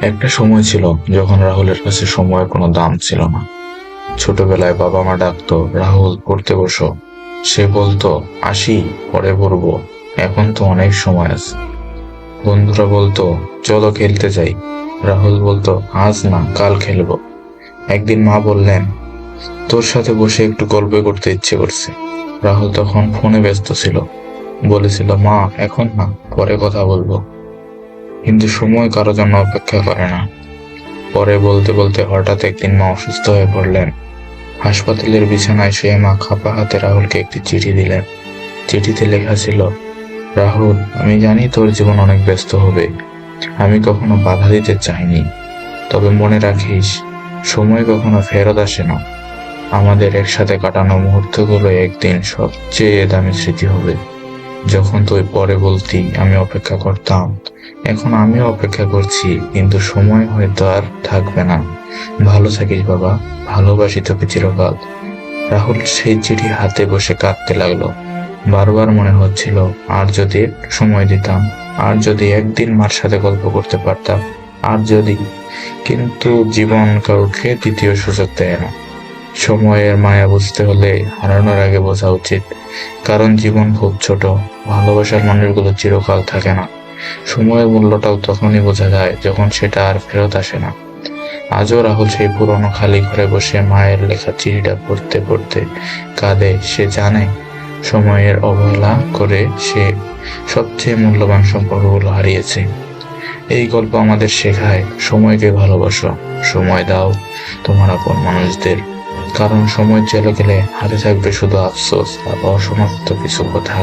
একটা সময় ছিল যখন রাহুলের কাছে সময়ের কোনো দাম ছিল না। ছোটবেলায় বাবা মা ডাকতো, রাহুল, পড়তে বসো। সে বলতো, আসি, পরে পড়ব। এখন তো অনেক সময় আছে। বন্ধুরা বলতো, চলো খেলতে যাই। রাহুল বলতো, আজ না, কাল খেলব। একদিন মা বললেন, তোর সাথে বসে একটু গল্প করতে ইচ্ছে করছে। রাহুল তখন ফোনে ব্যস্ত ছিল। বলেছিল, মা, এখন না, পরে কথা বলব। কিন্তু সময় কারও জন্য অপেক্ষা করে না। পরে বলতে বলতে হঠাৎ একদিন মা অসুস্থ হয়ে পড়লেন। হাসপাতালের বিছানায় শুয়ে মা খাপা হাতে রাহুলকে একটি চিঠি দিলেন। চিঠিতে লেখা ছিল, রাহুল, আমি জানি তোর জীবন অনেক ব্যস্ত হবে। আমি কখনো বাধা দিতে চাইনি। তবে মনে রাখিস, সময় কখনো ফেরত আসে না। আমাদের একসাথে কাটানো মুহূর্তগুলো একদিন সবচেয়ে দামি স্মৃতি হবে। যখন তুই পরে বলতি, আমি অপেক্ষা করতাম। এখন আমিও অপেক্ষা করছি, কিন্তু সময় হয়তো আর থাকবে না। ভালো থাকিস বাবা, ভালোবাসি তোকে চিরকাল। রাহুল সেই চিঠি হাতে বসে কাঁদতে লাগল। বারবার মনে হচ্ছিল, আর যদি একটু সময় দিতাম, আর যদি একদিন মার সাথে গল্প করতে পারতাম, আর যদি। কিন্তু জীবন কাউকে দ্বিতীয় সুযোগ দেয় না। সময়ের মায়া বুঝতে হলে হারানোর আগে বোঝা উচিত, কারণ জীবন খুব ছোট, ভালোবাসার মানুষগুলো চিরকাল থাকে না। সময়ের মূল্যটাও তখনই বোঝা যায় যখন সেটা আর ফেরত আসে না। আজও রাহুল সেই পুরনো খালি ঘরে বসে মায়ের লেখা চিঠিটা পড়তে পড়তে কাঁদে। সে জানে সময়ের অবহেলা করে সে সবচেয়ে মূল্যবান সম্পর্কগুলো হারিয়েছে। এই গল্প আমাদের শেখায়, সময়কে ভালোবাসো, সময় দাও তোমার আপন মানুষদের। কারণ সময় চলে গেলে হাতে থাকবে শুধু আফসোস আর অসমাপ্ত কিছু কথা।